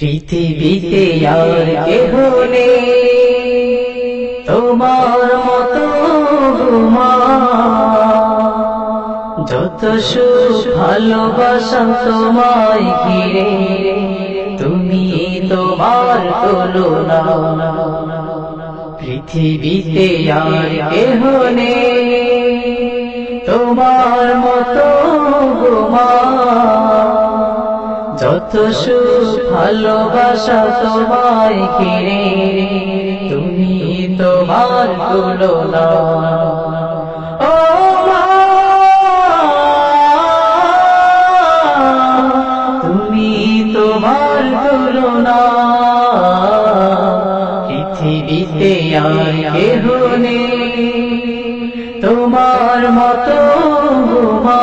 পৃথিবীতে আর কেহ তোমার মতো যত সুখ ভালোবাসা তোমায় ঘিরে, তুমি তোমার তুলনা। পৃথিবীতে আর কেহ তোমার মতো গোমা যত সুখ ভালোবাসা তোমায় ঘিরে, তুমি তোমার তুলনা তুমি তোমার তুলনা পৃথিবীতে আর কেহ নেই, তোমার মতো মা।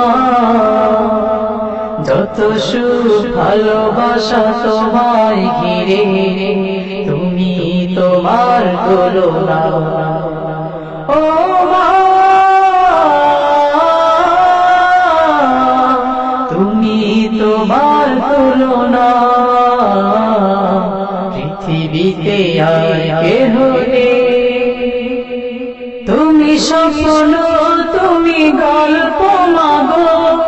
যত সুখ ভালোবাসা তোমায় ঘিরে, তুমি তোমার তুলনা। ও মা, তুমি তোমার তুলনা। পৃথিবীতে আর তুমি স্বপ্ন, তুমি গল্প মাগো।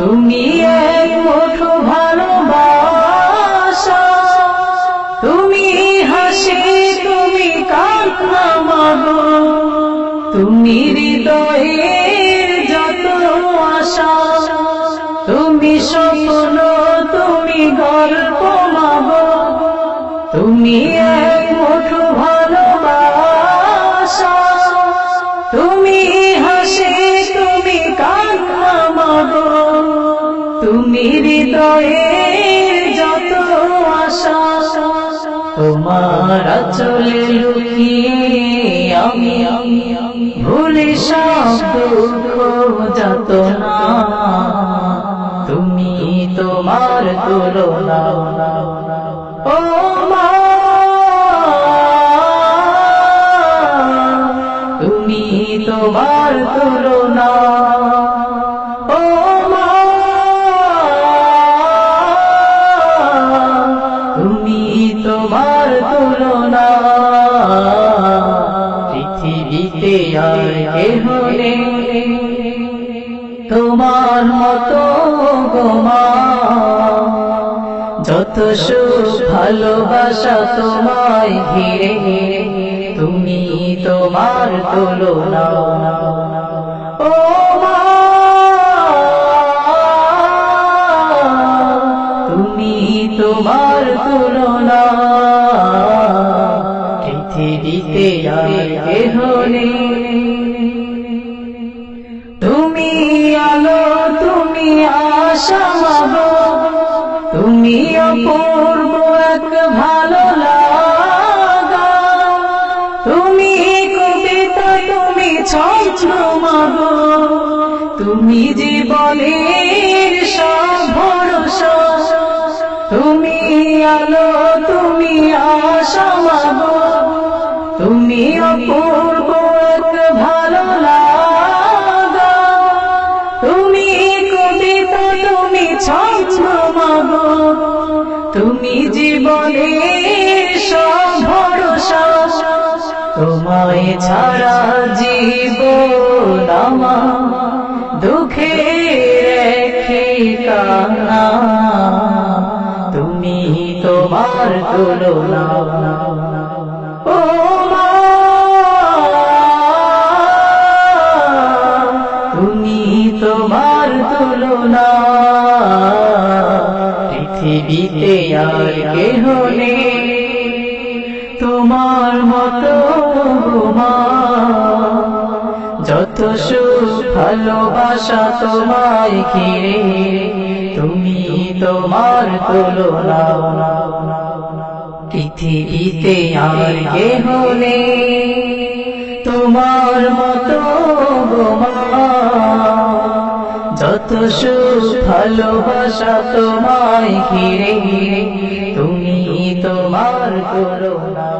তুমি এক মুঠো তুমি হাসি, তুমি কান্না তুমি হৃদয়ের যত আশা। তুমি স্বপ্ন, তুমি গল্প মাগো। তুমি এক হৃদয়ের যত আশা, তোমার চলে লুকিয়ে আমি ভুলে সব যত না তুমি তোমার তুলনা ও মা। তুমি তোমার তোমার মতো গোমা যত সুখ ভালোবাসা তোমায় ঘিরে, তুমি তোমার তুলনা। মা, তুমি তোমার তুলনা। পৃথিবীতে আর অপূর্ব এক ভালো লাগা। তুমি কবিতা তুমি মাগো তুমি জীবনের সব ভরসা। তুমি আলো, তুমি আশা মাগো তুমি অপূর্ব এক ভালো লাগা। তুমি কবিতা তুমি মাগো তুমি জীবনে ভরসা তোমায় ছাড়া জীবন দুঃখে রেখে কানা তুমি তোমার তুলনা। ও পৃথিবীতে আর কেহ নেই। তোমার মতো যত ভালোবাসা তোমায় ঘিরে, তুমি তোমার তুলনা পৃথিবীতে আর কেহ নেই। তোমার মতো গোমা যত সুখ ভালোবাসা তোমায় ঘিরে তুমি তোমার তুলনা